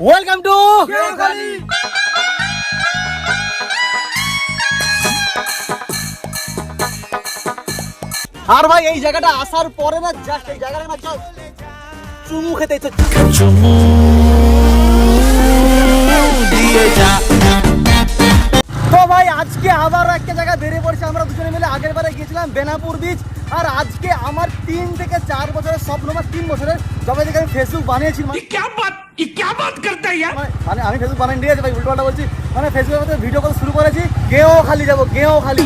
Welcome to আর ভাই এই জায়গাটা আসার পরে না জাস্ট এই জায়গাটা না just চুমু খেতে ইচ্ছে তো ভাই আজকে আবার একটা জায়গায় বেরিয়ে পড়ছি আমরা দুজনে মিলে আগের বারে গিয়েছিলাম বেনাপুর বিচ আর আজকে আমার তিন থেকে চার বছরের স্বপ্ন আমার তিন বছরের সবাই থেকে আমি ফেসবুক বানিয়েছি মানে আমি ফেসবুক বানাই নিয়ে ভাই উল্টোটা বলছি। মানে ফেসবুকের ভিডিও কল শুরু করেছি গেও খালি যাব গেও খালি।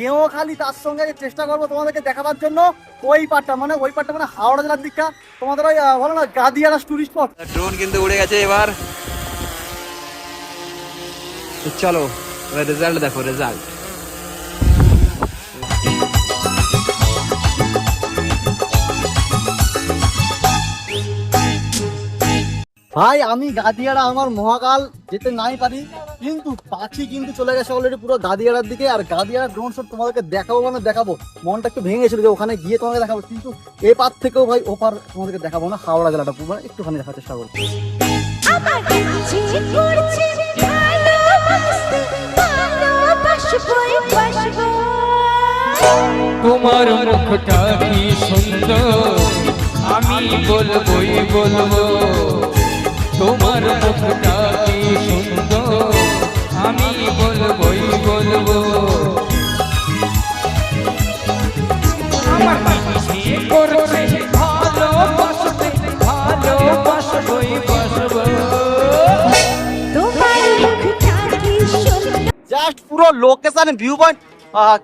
তো গেও খালি তার সঙ্গে চেষ্টা করব তোমাদেরকে দেখাবার জন্য। ওই পাটটা মানে ওই পাটটা মানে হাওড়া জেলার দিকটা। তোমাদের ওই বলো না, গাদিয়ারা টুরিস্ট স্পট ড্রোন কিন্তু উড়ে গেছে এবার। চলো চলো রেজাল্ট দেখো রেজাল্ট ভাই আমি গাদিয়াড়া আমার মহাকাল যেতে নাই পারি কিন্তু পাখি কিন্তু চলে গেছে অলরেডি পুরো গাদিয়াড়ার দিকে আর গাদিয়াড়া ড্রোন শট তোমাদেরকে দেখাবো মানে দেখাবো। মনটা একটু ভেঙে গেছিল যে ওখানে গিয়ে তোমাকে দেখাবো কিন্তু এ পার থেকেও ভাই ও পার তোমাদেরকে দেখাবো না হাওড়া জেলাটা পুরো মানে একটুখানি দেখার চেষ্টা করব। তোমার মুখটা কি সুন্দর আমি বলবই বলব। তোমার মুখটা কি সুন্দর? আমি বলবই বলব। আমার করছে ভালোবাসতে ভালোবাসবই বাসবো। তোমার মুখটা জাস্ট পুরো লোকেশন ভিউ পয়েন্ট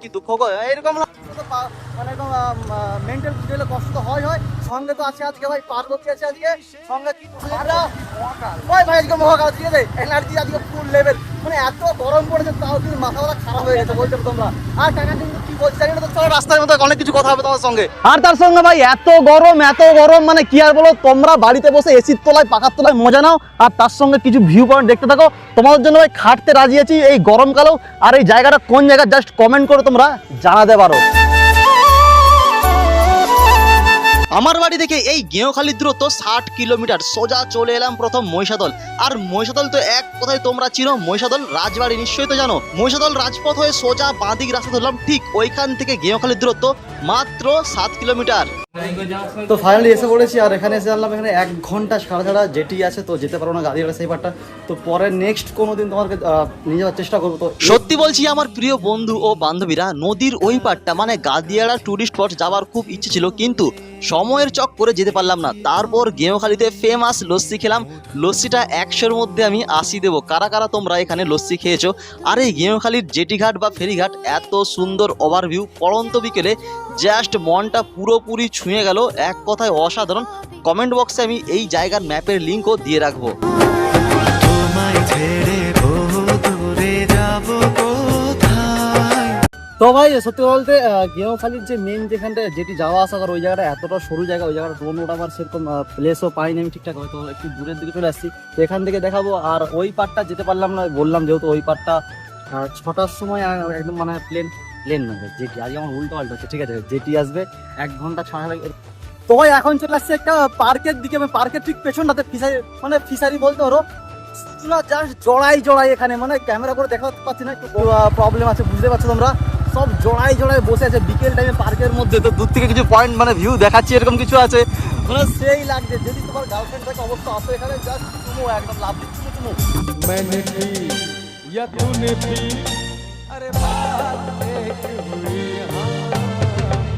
কি দুঃখ এরকম মানে এরকম মেন্টাল দিলে কষ্ট তো হয় হয়। সঙ্গে তো আছে আজকে ভাই পার্বতী আছে আজকে। সঙ্গে কি আরে, ওই ভাই আজকে মহাকাল আছে? এনার্জি আজকে ফুল লেভেল মানে এত গরম পড়েছে তাও কিন্তু মাথা খারাপ হয়ে গেছে বলছো তোমরা। আর টাকা কিন্তু অনেক কিছু কথা হবে তোমার সঙ্গে। আর তার সঙ্গে ভাই, এত গরম এত গরম মানে কি আর বলো, তোমরা বাড়িতে বসে এসির মজা নাও, আর তার সঙ্গে কিছু ভিউ পয়েন্ট দেখতে থাকো। তোমাদের জন্য খাটতে রাজি আছি এই গরমকালেও। আর এই জায়গাটা কোন জাস্ট কমেন্ট করে তোমরা জানাতে পারো। আমার বাড়ি থেকে এই গেঁওখালির দূরত্ব ষাট কিলোমিটার। সোজা চলে এলাম প্রথম মহিষাদল। আর মহিষাদল তো এক কথায় তোমরা চিনো মহিষাদল রাজবাড়ি নিশ্চয়ই তো জানো। মহিষাদল রাজপথ হয়ে সোজা বাঁদিক রাস্তা ধরলাম ঠিক ওইখান থেকে গেঁওখালির দূরত্ব মাত্র সাত কিলোমিটার। তো ফাইনালি এসে পড়েছি আর এখানে এসে জানলাম এখানে এক ঘণ্টা ছাড়া ছাড়া যেটি আছে তো যেতে পারব না গাড়ি ভাড়া সেই পারটা তো পরে নেক্সট কোনো দিন তোমাকে নিয়ে যাওয়ার চেষ্টা করব তো সত্যি বলছি আমার প্রিয় বন্ধু ও বান্ধবীরা নদীর ওই পারটা মানে গাদিয়াড়া টুরিস্ট স্পট যাওয়ার খুব ইচ্ছে ছিল কিন্তু সময়ের চক করে যেতে পারলাম না। তারপর গেঁওখালিতে ফেমাস লস্যি খেলাম। লস্যিটা একশোর মধ্যে আমি আশি দেবো। কারা কারা তোমরা এখানে লস্যি খেয়েছো? আর এই গেঁওখালির জেটিঘাট বা ফেরিঘাট এত সুন্দর ওভারভিউ পড়ন্ত বিকেলে জাস্ট মনটা পুরোপুরি ছুঁয়ে গেল। এক কথায় অসাধারণ। কমেন্ট বক্সে আমি এই জায়গার ম্যাপের লিঙ্কও দিয়ে রাখব। তো ভাই, সত্যি বলতে গেঁওখালির যে মেন যেখানটা, যেটি যাওয়া আসা করার, ওই জায়গাটা এতটা সরু জায়গা, ওই জায়গাটা ড্রোন ওঠাবার সেরকম প্লেসও পাইনি আমি ঠিকঠাক, হয়তো একটু দূরের দিকে চলে আসছি। এখান থেকে দেখাবো, আর ওই পার্টটা যেতে পারলাম না, বললাম যেহেতু ওই পার্টটা ছটার সময় একদম মানে প্লেন প্লেন না যেটি আজকে আমার উল্টো পাল্টা হচ্ছে, ঠিক আছে, যেটি আসবে এক ঘণ্টা ছয় লাগে। তো ভাই, এখন চলে আসছে একটা পার্কের দিকে আমি পার্কের ঠিক পেছনটাতে, ফিশারি মানে ফিশারি বলতে পুরো জাস্ট জড়াই জড়াই এখানে মানে ক্যামেরা করে দেখাতে পাচ্ছি না, একটু প্রবলেম আছে, বুঝতে পারছ তোমরা? সব জড়াই জড়াই বসে আছে বিকেল টাইমে পার্কের মধ্যে তো দূর থেকে কিছু পয়েন্ট মানে ভিউ দেখাচ্ছি এরকম কিছু আছে মানে সেই লাগছে যদি তোমার গার্লফ্রেন্ড থাকে অবশ্যই আসো এখানে জাস্ট চুমো একদম লাভ দিচ্ছি চুমো मैंने पी या तूने पी अरे बात एक हुई हाँ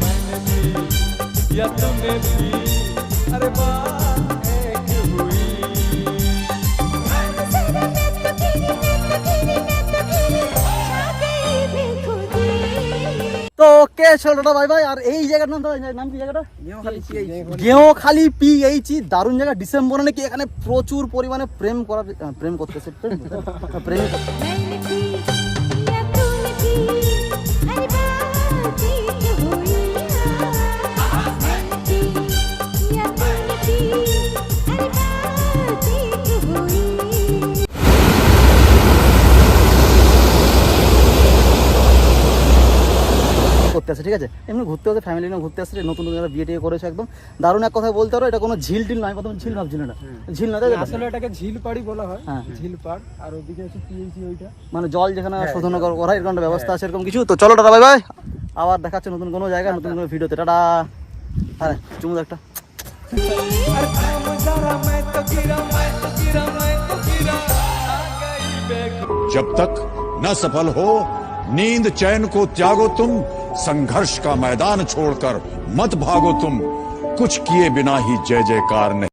मैंने पी या तूने पी अरे बात ভাই আর এই জায়গাটার নাম নাম কি জায়গাটা? গেও খালি পি এইচ দারুণ জায়গা। ডিসেম্বরে নাকি এখানে প্রচুর পরিমাণে প্রেম করা প্রেম করতেছে। প্রেম প্রেম ঠিক আছে এমনি ঘুরতে আসে ফ্যামিলি নিয়ে ঘুরতে আসছে নতুন নতুন যারা বিয়ে টিয়ে করেছে একদম দারুণ এক কথা বলতে পারো এটা কোনো ঝিল টিল নয় প্রথম ঝিল ভাবছিল না ঝিল না তাই তো? আসলে এটাকে ঝিলপাড়ি বলা হয় হ্যাঁ। ঝিলপাড় আর ওদিকে হচ্ছে পিএইচি ওইটা মানে জল যেখানে শোধন করা করা হয়, এরকম একটা ব্যবস্থা আছে এরকম কিছু তো চলো টাটা বাই বাই আবার দেখাচ্ছে নতুন কোনো জায়গায় নতুন কোনো ভিডিওতে টাটা হ্যাঁ চুমু দাও একটা अरे तुम जरा मैं तो गिरा मैं तो गिरा मैं तो गिरा आ गई बेखुद जब तक न सफल हो नींद चैन को त्यागो तुम संघर्ष का मैदान छोड़कर मत भागो तुम। कुछ किए बिना ही जय जयकार नहीं।